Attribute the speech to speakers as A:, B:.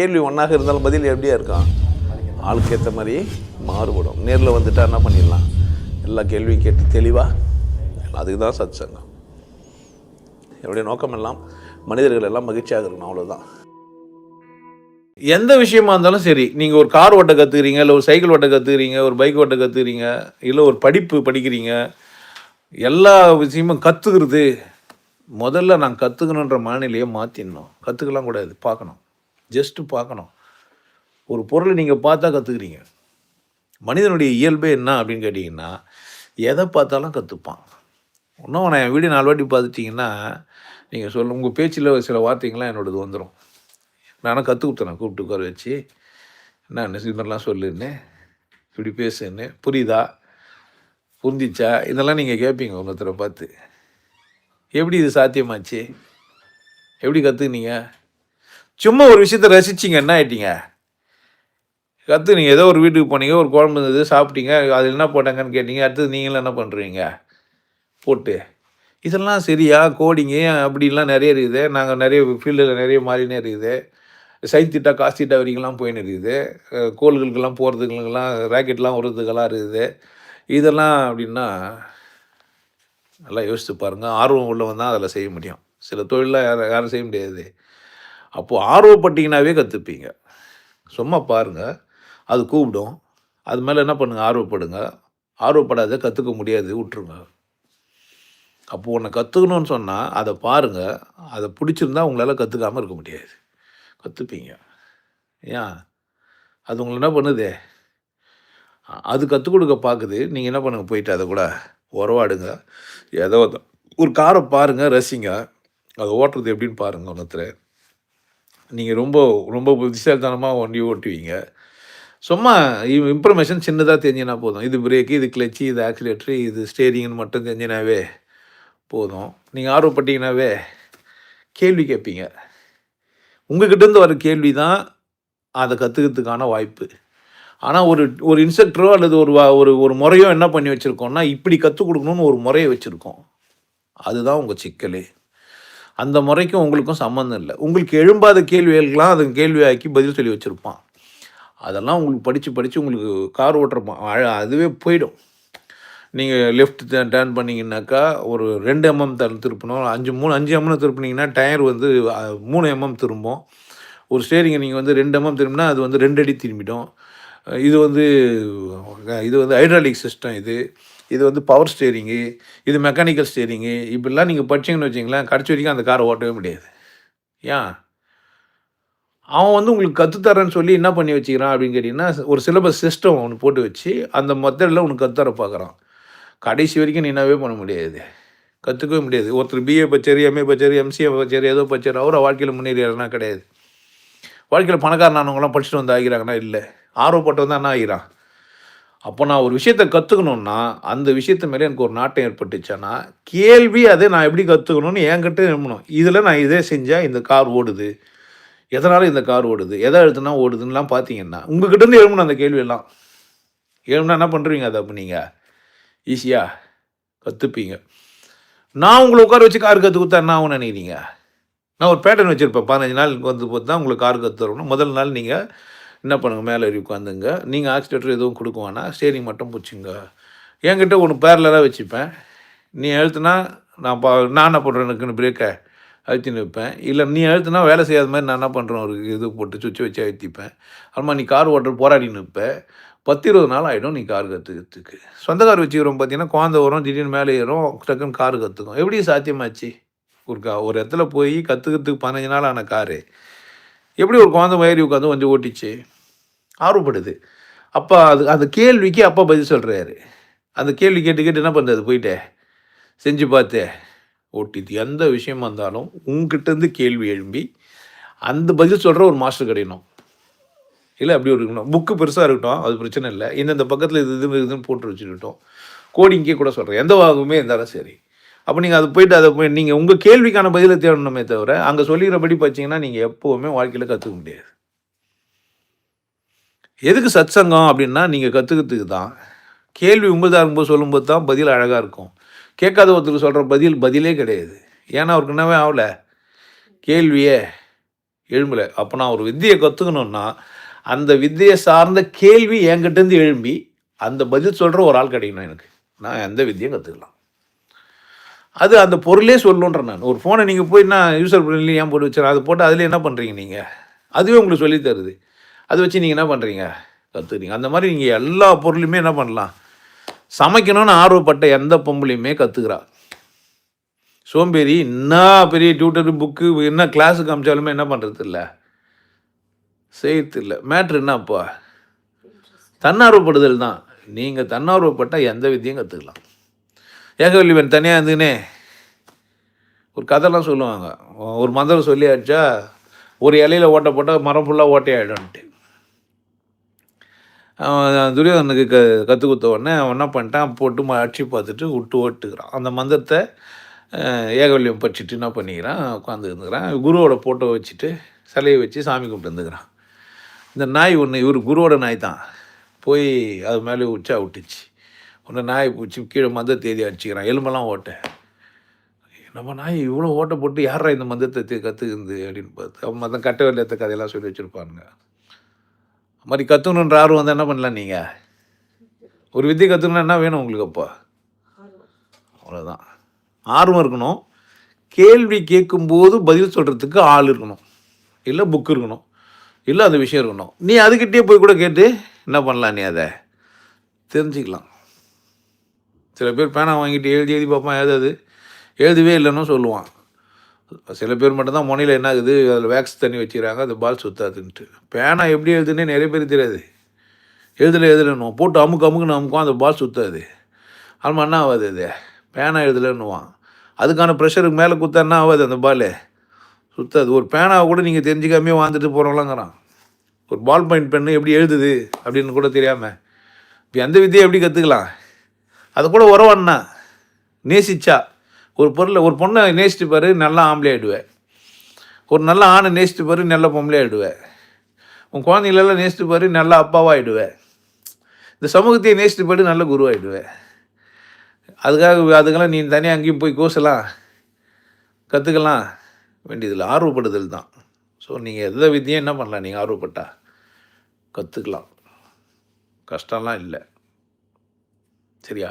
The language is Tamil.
A: கேள்வி ஒன்றாக இருந்தாலும் பதில் எப்படியா இருக்கான் ஆளுக்கு ஏற்ற மாதிரி மாறுபடும். நேரில் வந்துட்டா என்ன பண்ணிடலாம்? எல்லா கேள்வியும் கேட்டு தெளிவாக அதுக்கு தான் சத் சங்கம் என்னுடைய நோக்கம் எல்லாம் மனிதர்கள் எல்லாம் மகிழ்ச்சியாக இருக்கணும் அவ்வளோதான் எந்த விஷயமா இருந்தாலும் சரி நீங்கள் ஒரு கார் ஓட்ட கற்றுக்கிறீங்க இல்லை ஒரு சைக்கிள் ஓட்ட கற்றுக்கிறீங்க ஒரு பைக் ஓட்ட கற்றுக்கிறீங்க இல்லை ஒரு படிப்பு படிக்கிறீங்க எல்லா விஷயமும் கற்றுக்கிறது முதல்ல நான் கற்றுக்கணுன்ற மனநிலையை மாற்றிடணும் கற்றுக்கலாம் கூடாது பார்க்கணும். ஜஸ்ட்டு பார்க்கணும். ஒரு பொருளை நீங்கள் பார்த்தா கற்றுக்குறீங்க மனிதனுடைய இயல்பே என்ன அப்படின்னு கேட்டிங்கன்னா எதை பார்த்தாலும் கற்றுப்பான் இன்னும் நான் என் வீடியோ நாலு வாட்டி பார்த்துட்டிங்கன்னா நீங்கள் சொல்ல உங்கள் பேச்சில் சில வார்த்தைங்கள்லாம் என்னோடது வந்துடும் நானும் கற்றுக் கொடுத்தேன் கூப்பிட்டு உட்கார வச்சு என்ன இது சொல்லுன்னு இப்படி பேசுன்னு புரியுதா? புரிஞ்சிச்சா? இதெல்லாம் நீங்கள் கேட்பீங்க ஒருத்தரை பார்த்து. எப்படி இது சாத்தியமாச்சு? எப்படி கற்றுக்குனீங்க சும்மா ஒரு விஷயத்த ரசிச்சிங்க என்ன ஆயிட்டீங்க? கற்று நீங்கள் ஏதோ ஒரு வீட்டுக்கு போனீங்க ஒரு குழம்பு இருந்தது சாப்பிட்டீங்க அது என்ன போட்டாங்கன்னு கேட்டீங்க அடுத்தது நீங்களும் என்ன பண்ணுறீங்க போட்டு. இதெல்லாம் சரியா? கோடிங்க அப்படிலாம் நிறைய இருக்குது. நாங்கள் நிறைய ஃபீல்டில் நிறைய மாறினே இருக்குது. சைத்திட்டா திட்டா வரைக்கும்லாம் போயின்னு இருக்குது. கோள்களுக்கெல்லாம் போகிறதுக்கெல்லாம் ராக்கெட்லாம் விடுறதுக்கெல்லாம் இருக்குது. இதெல்லாம் அப்படின்னா நல்லா யோசித்து பாருங்கள் ஆர்வம் உள்ளவன் தான் அதில் செய்ய முடியும். சில தொழிலில் யாரும் யாரும் செய்ய முடியாது. அப்போது ஆர்வப்பட்டிங்கனாவே கற்றுப்பீங்க சும்மா பாருங்கள் அது கூப்பிடும். அது மேலே என்ன பண்ணுங்கள் ஆர்வப்படுங்க. ஆர்வப்படாத கற்றுக்க முடியாது. விட்ருங்க அப்போது உன்னை கற்றுக்கணும்னு சொன்னால் அதை பாருங்கள் அதை பிடிச்சிருந்தா உங்களால் கற்றுக்காமல் இருக்க முடியாது. கற்றுப்பீங்க ஏன்? அது உங்களை என்ன பண்ணுதே? அது கற்றுக் கொடுக்க பார்க்குது நீங்கள் என்ன பண்ணுங்கள் போயிட்டு அதை கூட உறவாடுங்க. ஏதோ ஒரு காரை பாருங்கள் ரசிங்க. அதை ஓட்டுறது எப்படின்னு பாருங்கள் ஒன்றுத்துல நீங்கள் ரொம்ப ரொம்ப புத்திசாலித்தனமாக வண்டி ஓட்டுவீங்க. சும்மா இன்ஃபர்மேஷன் சின்னதாக தெரிஞ்சினா போதும். இது பிரேக்கு இது கிளச்சு இது ஆக்சிலேட்ரு இது ஸ்டேரிங்னு மட்டும் தெரிஞ்சினாவே போதும். நீங்கள் ஆர்வப்பட்டீங்கனாவே கேள்வி கேட்பீங்க. உங்ககிட்டேருந்து வர கேள்வி தான் அதை கற்றுக்கிறதுக்கான வாய்ப்பு. ஆனால் ஒரு ஒரு இன்ஸ்ட்ரக்டரோ அல்லது ஒரு வா- ஒரு ஒரு முறையோ என்ன பண்ணி வச்சுருக்கோம்னா இப்படி கற்றுக் கொடுக்கணும்னு ஒரு முறையை வச்சுருக்கோம். அதுதான் உங்கள் சிக்கலே. அந்த முறைக்கும் உங்களுக்கும் சம்மந்தம் இல்லை. உங்களுக்கு எழும்பாத கேள்விகளுக்கெல்லாம் அதை கேள்வியாக்கி பதில் சொல்லி வச்சுருப்பான். அதெல்லாம் உங்களுக்கு படித்து படித்து உங்களுக்கு கார் ஓட்டுறப்பான் அழ- அதுவே போயிடும். நீங்கள் லெஃப்ட் டேர்ன் பண்ணிங்கனாக்கா ஒரு ரெண்டு எம்எம் தர் திருப்பணும். அஞ்சு மூணு அஞ்சு எம்எம் திருப்பினீங்கன்னா டயர் வந்து மூணு எம்எம் திரும்பும். ஒரு ஸ்டேரிங்கை நீங்கள் வந்து ரெண்டு எம்எம் திரும்பினா அது வந்து ரெண்டு அடி திரும்பிடும். இது வந்து இது வந்து ஹைட்ராலிக் சிஸ்டம் இது. இது வந்து பவர் ஸ்டேரிங்கு இது மெக்கானிக்கல் ஸ்டேரிங்கு இப்படிலாம் நீங்கள் படிச்சீங்கன்னு வச்சிங்களேன் கடைசி வரைக்கும் அந்த காரை ஓட்டவே முடியாது. ஏன் அவன் வந்து உங்களுக்கு கற்றுத்தரேன்னு சொல்லி என்ன பண்ணி வச்சுக்கிறான் அப்படின்னு கேட்டிங்கன்னா ஒரு சிலபஸ் சிஸ்டம் ஒன்று போட்டு வச்சு அந்த மெத்தடில் உனக்கு கற்றுத்தர பார்க்குறான். கடைசி வரைக்கும் நீ என்னவே பண்ண முடியாது. கற்றுக்கவே முடியாது. ஒருத்தர் பிஏ பச்சேரி எம்ஏ பச்சேரி எம்சிஏ பச்சேரி ஏதோ பச்சேரி அவரை வாழ்க்கையில் முன்னேறியாருன்னா கிடையாது. வாழ்க்கையில் பணக்காரனானவங்களாம் படிச்சுட்டு வந்து ஆகிறாங்கன்னா இல்லை. ஆர்வப்பட்டவன் தான் என்ன ஆகிறான்? அப்போ நான் ஒரு விஷயத்தை கற்றுக்கணுன்னா அந்த விஷயத்து மேலே எனக்கு ஒரு நாட்டம் ஏற்பட்டுச்சேன்னா கேள்வி அதை நான் எப்படி கற்றுக்கணும்னு என்கிட்ட எழுமணும் இதில் நான் இதே செஞ்சால் இந்த கார் ஓடுது. எதனால் இந்த கார் ஓடுது? எதை எழுத்துனா ஓடுதுன்னெலாம் பார்த்தீங்கன்னா உங்ககிட்ட இருந்து எழுமணும் அந்த கேள்வியெல்லாம். எழுமனா என்ன பண்ணுறீங்க அதை அப்போ நீங்கள் ஈஸியாக கற்றுப்பீங்க நான் உங்களை உட்கார வச்சு கார் கற்றுக் கொடுத்தா என்ன ஆகும்னு நினைக்கிறீங்க? நான் ஒரு பேட்டர்ன் வச்சுருப்பேன். பதினஞ்சு நாளுக்கு வந்து பார்த்து தான் உங்களுக்கு கார் கற்று தரணும் முதல் நாள் நீங்கள் என்ன பண்ணுங்கள் மேலே ஏறி உட்காந்துங்க. நீங்கள் ஆக்சிலேட்டர் எதுவும் கொடுக்குவானா ஸ்டேரிங் மட்டும் பிடிச்சிங்க. என்கிட்ட ஒன்று பேரலாக வச்சுப்பேன். நீ எழுத்துனா நான் பா நான் என்ன பண்ணுறேன் எனக்குன்னு பிரேக்கை அழுத்தி நிற்பேன் இல்லை நீ அழுத்துனா வேலை செய்யாத மாதிரி நான் என்ன பண்ணுறேன் ஒரு இது போட்டு சுவிட்ச் வச்சு அழுத்திப்பேன். அப்புறமா நீ கார் ஓட்டுற போராடி நிற்பேன் பத்து இருபது நாள் ஆகிடும் நீ கார் கற்றுக்கிறதுக்கு சொந்த கார் வச்சுக்கிறோம் பார்த்தீங்கன்னா குழந்த வரும் திடீர்னு மேலே ஏறும் டக்குன்னு கார் கற்றுக்கும் எப்படி சாத்தியமாச்சு? ஒரு கா ஒரு இடத்துல போய் கற்றுக்கிறதுக்கு பதினஞ்சு நாள் ஆன காரு எப்படி ஒரு குழந்தை வயிறு உட்காந்து கொஞ்சம் ஓட்டிச்சு? ஆர்வப்படுது. அப்போ அது அந்த கேள்விக்கு அப்பா பதில் சொல்கிறாரு அந்த கேள்வி கேட்டு கேட்டு என்ன பண்ணுறது போயிட்டே. செஞ்சு பார்த்தே. ஓட்டிது எந்த விஷயமா இருந்தாலும் உங்ககிட்டேருந்து கேள்வி எழும்பி அந்த பதில் சொல்கிற ஒரு மாஸ்டர் கிடையணும். இல்லை அப்படி ஒரு இருக்கணும். புக்கு பெருசாக இருக்கட்டும் அது பிரச்சனை இல்லை. இந்தந்த பக்கத்தில் இது இது இதுன்னு போட்டு வச்சுக்கிட்டோம். கோடிங்கே கூட சொல்கிறேன் எந்த வாகமே இருந்தாலும் சரி. அப்போ நீங்கள் அது போயிட்டு அதை போய் நீங்கள் உங்கள் கேள்விக்கான பதிலை தேடணுமே தவிர அங்கே சொல்லிக்கிறபடி பார்த்தீங்கன்னா நீங்கள் எப்போவுமே வாழ்க்கையில் கற்றுக்க முடியாது. எதுக்கு சத் சங்கம் அப்படின்னா நீங்கள் கற்றுக்கிறதுக்கு தான். கேள்வி உங்கள்தான் இருக்கும்போது சொல்லும்போது தான் பதில் அழகாக இருக்கும். கேட்காத ஒருத்தருக்கு சொல்கிற பதில் பதிலே கிடையாது. ஏன்னா அவருக்கு என்னவே ஆகல. கேள்வியே எழும்பலை. அப்போ நான் ஒரு வித்தியை கற்றுக்கணுன்னா அந்த வித்தியை சார்ந்த கேள்வி என்கிட்டேருந்து எழும்பி அந்த பதில் சொல்கிற ஒரு ஆள் கிடைக்கணும் எனக்கு. நான் எந்த வித்தியும் கற்றுக்கலாம் அது அந்த பொருளே சொல்லணுன்ற நான். ஒரு ஃபோனை நீங்கள் போய் நான் யூசர் ஃப்ரெண்ட்லி ஏன் போட்டு வச்சுருக்கேன் அதை போட்டு அதில் என்ன பண்ணுறீங்க நீங்கள் அதுவே உங்களுக்கு சொல்லித் தருது. அதை வச்சு நீங்கள் என்ன பண்ணுறீங்க கற்றுக்கிறீங்க அந்த மாதிரி நீங்கள் எல்லா பொருளுமே என்ன பண்ணலாம்? சமைக்கணும்னு ஆர்வப்பட்ட எந்த பொம்பளையுமே கற்றுக்கிறா சோம்பேறி என்ன பெரிய டியூட்டர் புக்கு என்ன கிளாஸுக்கு அமிச்சாலுமே என்ன பண்ணுறது இல்லை செய்யறது இல்லை மேட்ரு என்னப்பா தன்னார்வப்படுதல் தான். நீங்கள் தன்னார்வப்பட்டால் எந்த வித்தியும் கற்றுக்கலாம் ஏகவல்லிவன் தனியாக இருந்துனே ஒரு கதைலாம் சொல்லுவாங்க. ஒரு மந்திரம் சொல்லி சொல்லியாச்சா ஒரு இலையில ஓட்டை போட்டால் மரம் ஃபுல்லாக ஓட்டையாயிடும்ன்ட்டு அவன் துரியோதனுக்கு க கற்றுக் கொடுத்த உடனே அவன் என்ன பண்ணிட்டான் போட்டு ம- அடிச்சு பார்த்துட்டு விட்டு ஓட்டுக்கிறான் அந்த மந்திரத்தை அஹ், ஏகவல்யம் படிச்சுட்டு என்ன பண்ணிக்கிறான் உட்காந்து இருந்துக்கிறான் குருவோட ஃபோட்டோ வச்சுட்டு சிலையை வச்சு சாமி கும்பிட்டு இருந்துக்கிறான். இந்த நாய் ஒன்று இவர் குருவோட நாய் தான். போய் அது மேலே உச்சா விட்டுச்சு. ஒன்று நாய் பிடிச்சி கீழே மந்த தேதி அடிச்சுக்கிறான். எலும்பெல்லாம் ஓட்டை. நம்ம நாய் இவ்வளோ ஓட்டை போட்டு யாரா இந்த மந்தத்தை கற்றுக்குது அப்படின்னு பார்த்து. அவன் மதம் கட்ட வெள்ளத்தை கதையெல்லாம் சொல்லி வச்சுருப்பானுங்க. அது மாதிரி கற்றுக்கணுன்ற ஆர்வம் வந்தால் என்ன பண்ணலாம் நீங்கள் ஒரு வித்தை கற்றுக்கணும்னா என்ன வேணும் உங்களுக்கு அப்போ? அவ்வளோதான் ஆர்வம் இருக்கணும். கேள்வி கேட்கும்போது பதில் சொல்கிறதுக்கு ஆள் இருக்கணும். இல்லை புக் இருக்கணும். இல்லை அந்த விஷயம் இருக்கணும். நீ அதுக்கிட்டே போய் கூட கேட்டு என்ன பண்ணலாம் நீ அதை? தெரிஞ்சுக்கலாம். சில பேர் பேனா வாங்கிட்டு எழுதி எழுதி பார்ப்பான் ஏதாவது எழுதவே இல்லைன்னு சொல்லுவான். சில பேர் மட்டும்தான் முனையில் என்ன ஆகுது அதில் வேக்ஸ் தண்ணி வச்சுக்கிறாங்க அது பால் சுத்தாதுன்ட்டு. பேனா எப்படி எழுதுன்னே நிறைய பேர் தெரியாது. எழுதலை எழுதலைன்னுவான். போட்டு அமுக்கு அமுக்குன்னு அமுக்கும் அந்த பால் சுத்தாது. ஆமாம் என்ன ஆகாது அது? பேனா எழுதலைன்னுவான். அதுக்கான ப்ரெஷருக்கு மேலே குத்தா என்ன ஆகாது அந்த பால்? சுத்தாது. ஒரு பேனாவை கூட நீங்கள் தெரிஞ்சுக்காமே வாழ்ந்துட்டு போகிறவங்களாங்கிறான் ஒரு பால் பாயிண்ட் பெண்ணு எப்படி எழுதுது அப்படின்னு கூட தெரியாமல் இப்போ எந்த வித்தியை எப்படி கற்றுக்கலாம் அது கூட உறவாண்ணா நேசிச்சா. ஒரு பொருளை ஒரு பொண்ணை நேசிட்டு பாரு நல்லா ஆம்பளை ஆயிடுவேன் ஒரு நல்ல ஆணை நேசிட்டு பாரு நல்ல பொம்பளை ஆயிடுவேன் உன் குழந்தைங்களெல்லாம் நேசிட்டு பாரு நல்ல அப்பாவாகிடுவேன் இந்த சமூகத்தையே நேசிட்டு பாரு நல்ல குருவாகிடுவேன் அதுக்காக அதுக்கெல்லாம் நீ தனியாக அங்கேயும் போய் கோசலாம் கற்றுக்கலாம் வேண்டியதில்லை ஆர்வப்படுதல் தான். ஸோ நீங்கள் எந்த வித்தியும் என்ன பண்ணலாம் நீங்கள் ஆர்வப்பட்டா? கற்றுக்கலாம் கஷ்டம்லாம் இல்லை. சரியா?